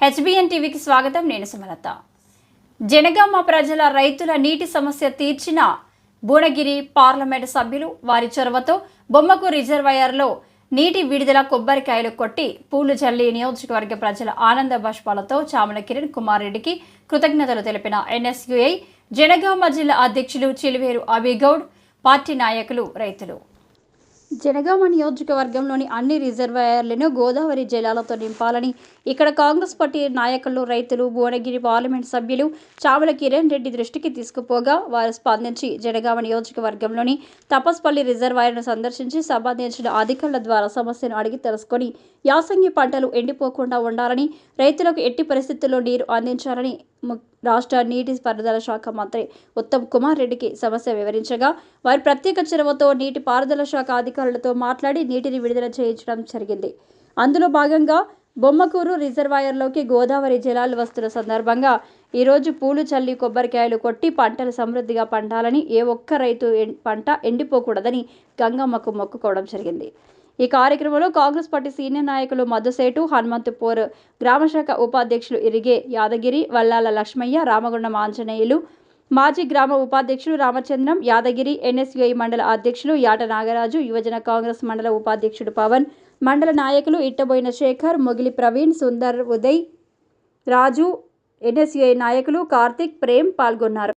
HBN టీవీకి స్వాగతం నేను సుమలత. జనగామ ప్రజల రైతుల నీటి సమస్య తీర్చిన భువనగిరి పార్లమెంటు సభ్యులు వారి చొరవతో బొమ్మకు రిజర్వాయర్లో నీటి విడుదల కొబ్బరికాయలు కొట్టి పూలు జల్లి నియోజకవర్గ ప్రజల ఆనంద బాష్పాలతో చామల కిరణ్ కుమార్ రెడ్డికి కృతజ్ఞతలు తెలిపిన ఎన్ఎస్యుఐ జనగామ జిల్లా అధ్యక్షులు చిలువేరు అభిగౌడ్ పార్టీ నాయకులు రైతులు. జనగామ నియోజకవర్గంలోని అన్ని రిజర్వాయర్లను గోదావరి జలాలతో నింపాలని ఇక్కడ కాంగ్రెస్ పార్టీ నాయకులు రైతులు భువనగిరి పార్లమెంట్ సభ్యులు చావల కిరణ్ రెడ్డి దృష్టికి తీసుకుపోగా వారు స్పందించి జనగామ నియోజకవర్గంలోని తపస్పల్లి రిజర్వాయర్ను సందర్శించి సంబంధించిన అధికారుల ద్వారా సమస్యను అడిగి తెలుసుకొని యాసంగి పంటలు ఎండిపోకుండా ఉండాలని రైతులకు ఎట్టి పరిస్థితుల్లో నీరు అందించాలని రాష్ట్ర నీటి పారుదల శాఖ మంత్రి ఉత్తమ్ కుమార్ రెడ్డికి సమస్య వివరించగా వారి ప్రత్యేక చొరవతో నీటి పారుదల శాఖ అధికారులతో మాట్లాడి నీటిని విడుదల చేయించడం జరిగింది. అందులో భాగంగా బొమ్మకూరు రిజర్వాయర్లోకి గోదావరి జలాలు వస్తున్న సందర్భంగా ఈరోజు పూలు చల్లి కొబ్బరికాయలు కొట్టి పంటలు సమృద్ధిగా పండాలని ఏ ఒక్క రైతు పంట ఎండిపోకూడదని గంగమ్మకు మొక్కుకోవడం జరిగింది. ఈ కార్యక్రమంలో కాంగ్రెస్ పార్టీ సీనియర్ నాయకులు మధుసేటు హనుమంతుపూర్ గ్రామశాఖ ఉపాధ్యక్షులు ఇరిగే యాదగిరి వల్లాల లక్ష్మయ్య రామగుండం ఆంజనేయులు మాజీ గ్రామ ఉపాధ్యక్షులు రామచంద్రం యాదగిరి ఎన్ఎస్యుఐ మండల అధ్యక్షులు యాట నాగరాజు యువజన కాంగ్రెస్ మండల ఉపాధ్యక్షుడు పవన్ మండల నాయకులు ఇట్టబోయిన శేఖర్ మొగిలి ప్రవీణ్ సుందర్ ఉదయ్ రాజు ఎన్ఎస్యుఐ నాయకులు కార్తిక్ ప్రేమ్ పాల్గొన్నారు.